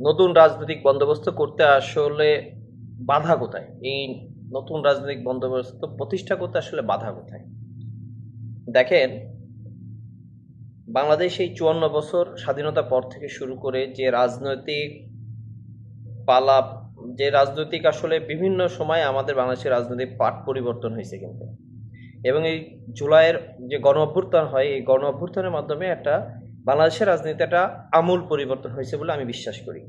নতুন রাজনৈতিক বন্দোবস্ত করতে আসলে বাধা কোথায়? এই নতুন রাজনৈতিক বন্দোবস্ত প্রতিষ্ঠা করতে আসলে বাধা কোথায়? দেখেন, বাংলাদেশ এই চুয়ান্ন বছর স্বাধীনতার পর থেকে শুরু করে যে রাজনৈতিক পালা যে রাজনৈতিক আসলে বিভিন্ন সময় আমাদের বাংলাদেশের রাজনৈতিক পাট পরিবর্তন হয়েছে কিন্তু। এবং এই জুলাইয়ের যে গণ অভ্যুত্থান হয়, এই গণ অভ্যুত্থানের মাধ্যমে একটা বাংলাদেশের রাজনীতি একটা আমূল পরিবর্তন হয়েছে বলে আমি বিশ্বাস করি।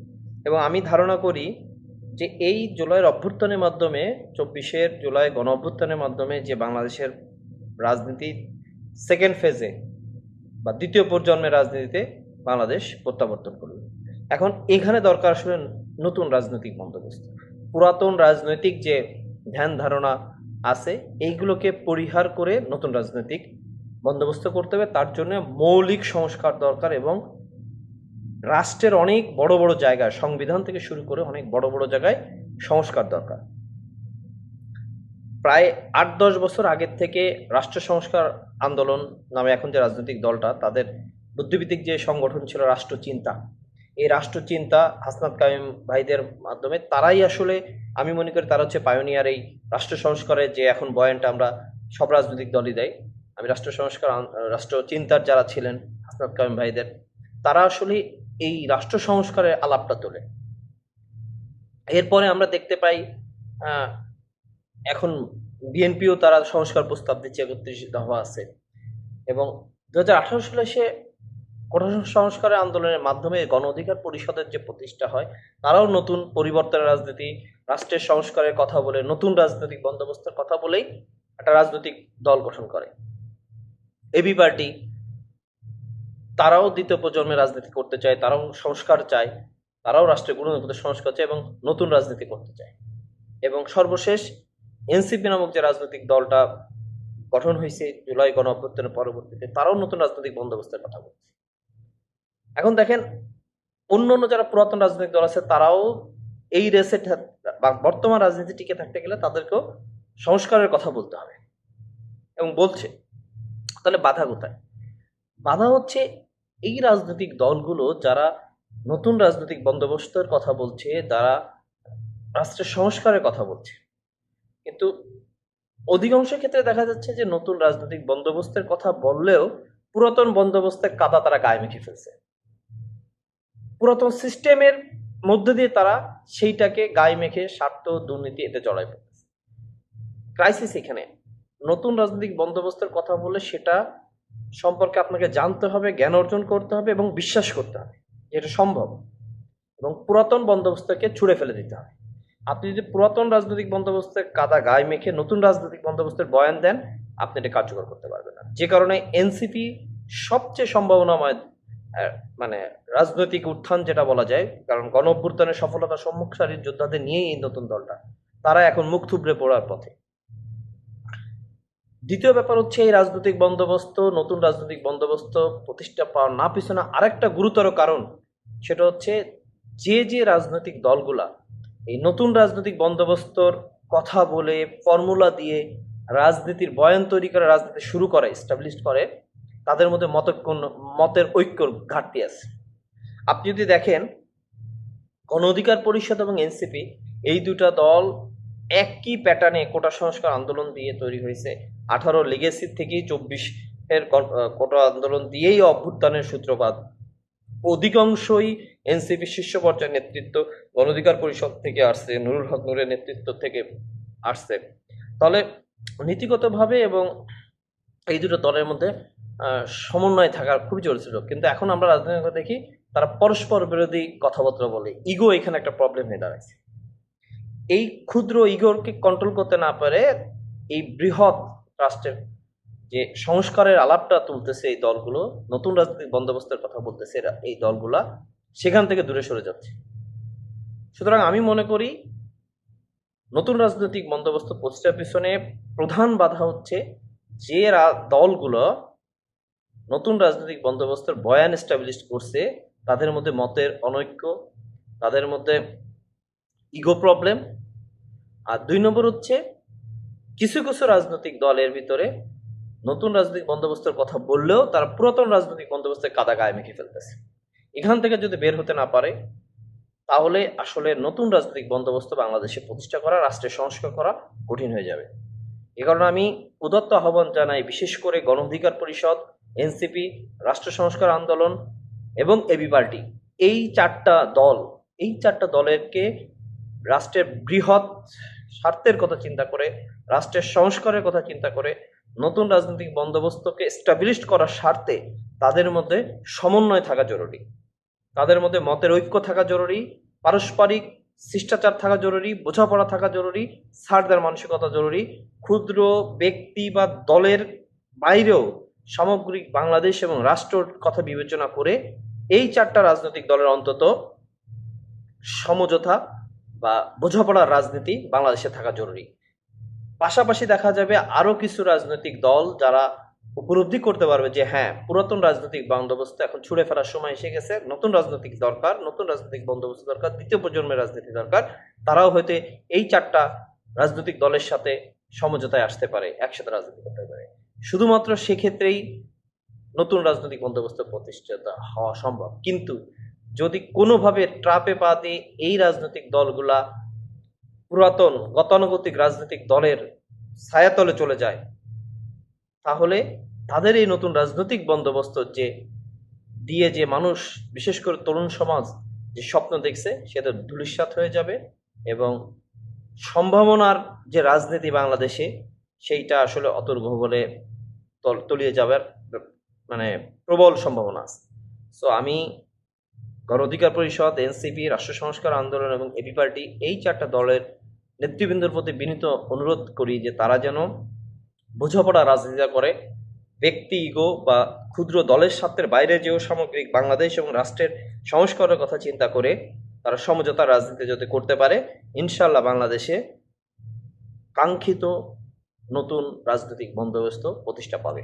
এবং আমি ধারণা করি যে এই জুলাইয়ের অভ্যুত্থানের মাধ্যমে, চব্বিশের জুলাই গণ অভ্যুত্থানের মাধ্যমে যে বাংলাদেশের রাজনীতি সেকেন্ড ফেজে বা দ্বিতীয় প্রজন্মের রাজনীতিতে বাংলাদেশ প্রত্যাবর্তন করবে। এখন এখানে দরকার আসলে নতুন রাজনৈতিক বন্দোবস্ত। পুরাতন রাজনৈতিক যে ধ্যান ধারণা আছে, এইগুলোকে পরিহার করে নতুন রাজনৈতিক বন্দোবস্ত করতে হবে, তার জন্য মৌলিক সংস্কার দরকার এবং রাষ্ট্রের অনেক বড় বড় জায়গায় সংবিধান থেকে শুরু করে অনেক বড় বড় জায়গায় সংস্কার দরকার। প্রায় আট দশ বছর আগের থেকে রাষ্ট্র সংস্কার আন্দোলন নামে এখন যে রাজনৈতিক দলটা, তাদের বুদ্ধিভিত্তিক যে সংগঠন ছিল রাষ্ট্রচিন্তা এই রাষ্ট্রচিন্তা হাসনাত কাইম ভাইদের মাধ্যমে তারাই আসলে, আমি মনে করি তারা হচ্ছে পায়োনিয়ার এই রাষ্ট্র সংস্কারের যে এখন বয়ানটা আমরা সব রাজনৈতিক দলই দেয়। আমি রাষ্ট্র সংস্কার রাষ্ট্র চিন্তার যারা ছিলেন, হাসনাত কাইম ভাইদের, তারা আসলে এই রাষ্ট্র সংস্কারের আলাপটা তোলে। এরপরে আমরা দেখতে পাই এখন বিএনপিও তারা সংস্কার প্রস্তাব দিচ্ছে, একত্রিশ দফা আছে। এবং দু হাজার আঠারো সালে সে কোটা সংস্কারের আন্দোলনের মাধ্যমে গণ অধিকার পরিষদের যে প্রতিষ্ঠা হয়, তারাও নতুন পরিবর্তনের রাজনীতি, রাষ্ট্রের সংস্কারের কথা বলে, নতুন রাজনৈতিক বন্দোবস্তের কথা বলেই একটা রাজনৈতিক দল গঠন করে। এবি পার্টি তারাও দ্বিতীয় প্রজন্মের রাজনীতি করতে চায়, তারাও সংস্কার চায়, তারাও রাষ্ট্রের গুণগত সংস্কার চায় এবং নতুন রাজনীতি করতে চায়। এবং সর্বশেষ এনসিপি নামক যে রাজনৈতিক দলটা গঠন হয়েছে জুলাই গণ অভ্যুত্থানের পরবর্তীতে, তারাও নতুন রাজনৈতিক বন্দোবস্তের কথা বলছে। এখন দেখেন, অন্য অন্য যারা পুরাতন রাজনৈতিক দল আছে, তারাও এই রেসে বর্তমান রাজনীতি টিকে থাকতে গেলে তাদেরকেও সংস্কারের কথা বলতে হবে। এবং বলছে তাহলে বাধা কোথায়? বাধা হচ্ছে এই রাজনৈতিক দলগুলো যারা নতুন রাজনৈতিক বন্দোবস্তের কথা বলছে তারা রাষ্ট্রের সংস্কারের কথা বলছে। কিন্তু অধিকাংশ ক্ষেত্রে দেখা যাচ্ছে যে নতুন রাজনৈতিক বন্দোবস্তের কথা বললেও পুরাতন বন্দোবস্তের কাদা তারা গায়ে মেখে ফেলছে। পুরাতন সিস্টেমের মধ্যে দিয়ে তারা সেইটাকে গায়ে মেখে স্বার্থ দুর্নীতি এতে জড়াই পড়তেছে ক্রাইসিস এখানে নতুন রাজনৈতিক বন্দোবস্তের কথা বলে সেটা সম্পর্কে আপনাকে জানতে হবে, জ্ঞান অর্জন করতে হবে এবং বিশ্বাস করতে হবে যে এটা সম্ভব এবং পুরাতন বন্দোবস্তকে ছুঁড়ে ফেলে দিতে হবে। আপনি যদি পুরাতন রাজনৈতিক বন্দোবস্তের কাদা গায়ে মেখে নতুন রাজনৈতিক বন্দোবস্তের বয়ান দেন, আপনি এটা কার্যকর করতে পারবেন না। যে কারণে এনসিপি সবচেয়ে সম্ভাবনাময় মানে রাজনৈতিক উত্থান যেটা বলা যায়, কারণ গণ অভ্যুত্থানের সফলতা সম্মুখ সারির যোদ্ধাদের নিয়েই এই নতুন দলটা, তারা এখন মুখ থুবড়ে পড়ার পথে। দ্বিতীয় ব্যাপার হচ্ছে এই রাজনৈতিক বন্দোবস্ত, নতুন রাজনৈতিক বন্দোবস্ত প্রতিষ্ঠা পাওয়ার না পিছনে আরেকটা গুরুতর কারণ, সেটা হচ্ছে যে যে রাজনৈতিক দলগুলা এই নতুন রাজনৈতিক বন্দোবস্তর কথা বলে, ফর্মুলা দিয়ে রাজনীতির বয়ান তৈরি করে, রাজনীতি শুরু করে এস্টাবলিশ করে, তাদের মধ্যে মত মতের ঐক্যর ঘাটতি আছে। আপনি যদি দেখেন, গণ অধিকার পরিষদ এবং এনসিপি এই দুটা দল একই প্যাটার্নে কোটা সংস্কার আন্দোলন দিয়ে তৈরি হয়েছে। আঠারো লিগেসি থেকেই চব্বিশের কোটা আন্দোলন দিয়েই অভ্যুত্থানের সূত্রপাত। অধিকাংশই এনসিপি শীর্ষ পর্যায়ের নেতৃত্ব গণ অধিকার পরিষদ থেকে আসছে, নুরুল হক নুরের নেতৃত্ব থেকে আসছে। তাহলে নীতিগতভাবে এবং এই দুটো দলের মধ্যে সমন্বয় থাকার খুবই জরুরি ছিল কিন্তু এখন আমরা রাজনীতি দেখি, তারা পরস্পর বিরোধী কথাবার্তা বলে। ইগো এখানে একটা প্রবলেম হয়ে দাঁড়াচ্ছে এই ক্ষুদ্র ইগোরকে কন্ট্রোল করতে না পারে এই বৃহৎ রাষ্ট্রের যে সংস্কারের আলাপটা তুলতেছে এই দলগুলো, নতুন রাজনৈতিক বন্দোবস্তের কথা বলতেছে এই দলগুলা, সেখান থেকে দূরে সরে যাচ্ছে। সুতরাং আমি মনে করি নতুন রাজনৈতিক বন্দোবস্ত প্রতিষ্ঠার পিছনে প্রধান বাধা হচ্ছে যে দলগুলো নতুন রাজনৈতিক বন্দোবস্তের বয়ান এস্টাবলিশ করছে, তাদের মধ্যে মতের অনৈক্য, তাদের মধ্যে ইগো প্রবলেম আর দুই নম্বর হচ্ছে কিছু কিছু রাজনৈতিক দলের ভিতরে নতুন রাজনৈতিক বন্দোবস্তের কথা বললেও তারা পুরাতন রাজনৈতিক বন্দোবস্তের কাদা গায়ে মেখে ফেলতেছে। এখান থেকে যদি বের হতে না পারে, তাহলে আসলে নতুন রাজনৈতিক বন্দোবস্ত বাংলাদেশে প্রতিষ্ঠা করা, রাষ্ট্রের সংস্কার করা কঠিন হয়ে যাবে। এ কারণে আমি উদত্ত আহ্বান জানাই, বিশেষ করে গণ অধিকার পরিষদ, এনসিপি, রাষ্ট্র সংস্কার আন্দোলন এবং এবি পার্টি। এই চারটা দল, এই চারটা দলেরকে রাষ্ট্রের বৃহৎ স্বার্থের কথা চিন্তা করে, রাষ্ট্রের সংস্কারের কথা চিন্তা করে, নতুন রাজনৈতিক বন্দোবস্তকে স্টাবলিশ করার স্বার্থে তাদের মধ্যে সমন্বয় থাকা জরুরি। তাদের মধ্যে মতের ঐক্য থাকা জরুরি, পারস্পরিক শিষ্টাচার থাকা জরুরি, বোঝাপড়া থাকা জরুরি দেওয়ার মানসিকতা জরুরি, ক্ষুদ্র ব্যক্তি বা দলের বাইরেও সামগ্রিক বাংলাদেশ এবং রাষ্ট্রর কথা বিবেচনা করে এই চারটা রাজনৈতিক দলের অন্তত সমঝোতা বা বোঝাপড়ার রাজনীতি বাংলাদেশে থাকা জরুরি। পাশাপাশি দেখা যাবে আরও কিছু রাজনৈতিক দল যারা উপলব্ধি করতে পারবে যে হ্যাঁ পুরাতন রাজনৈতিক বন্দোবস্ত এখন ছুড়ে ফেলার সময় এসে গেছে, নতুন রাজনৈতিক দরকার, নতুন রাজনৈতিক বন্দোবস্ত দরকার, দ্বিতীয় প্রজন্মের রাজনীতি দরকার, তারাও হয়তো এই চারটা রাজনৈতিক দলের সাথে সমঝোতায় আসতে পারে, একসাথে রাজনীতি করতে পারে। শুধুমাত্র সেক্ষেত্রেই নতুন রাজনৈতিক বন্দোবস্ত প্রতিষ্ঠিত হওয়া সম্ভব। কিন্তু যদি কোনোভাবে ট্রাপে পা দিয়ে এই রাজনৈতিক দলগুলা পুরাতন গতানুগতিক রাজনৈতিক দলের ছায়াতলে চলে যায়, তাহলে তাদের এই নতুন রাজনৈতিক বন্দোবস্ত যে দিয়ে যে মানুষ, বিশেষ করে তরুণ সমাজ যে স্বপ্ন দেখছে, সেটা ধূলিসাৎ হয়ে যাবে এবং সম্ভাবনার যে রাজনীতি বাংলাদেশে, সেইটা আসলে অতুর্ঘ বলে তল- তলিয়ে যাবার মানে প্রবল সম্ভাবনা আছে। সো আমি গণ অধিকার পরিষদ, এনসিপি, রাষ্ট্র সংস্কার আন্দোলন এবং এবি পার্টি এই চারটা দলের নেতৃবৃন্দর প্রতি বিনীত অনুরোধ করি যে তারা যেন বোঝাপড়া রাজনীতি করে। ব্যক্তি ইগো বা ক্ষুদ্র দলের স্বার্থের বাইরে যেও সামগ্রিক বাংলাদেশ এবং রাষ্ট্রের সংস্কারের কথা চিন্তা করে তারা সমঝোতা রাজনীতি যদি করতে পারে ইনশাল্লাহ বাংলাদেশে কাঙ্ক্ষিত নতুন রাজনৈতিক বন্দোবস্ত প্রতিষ্ঠা পাবে।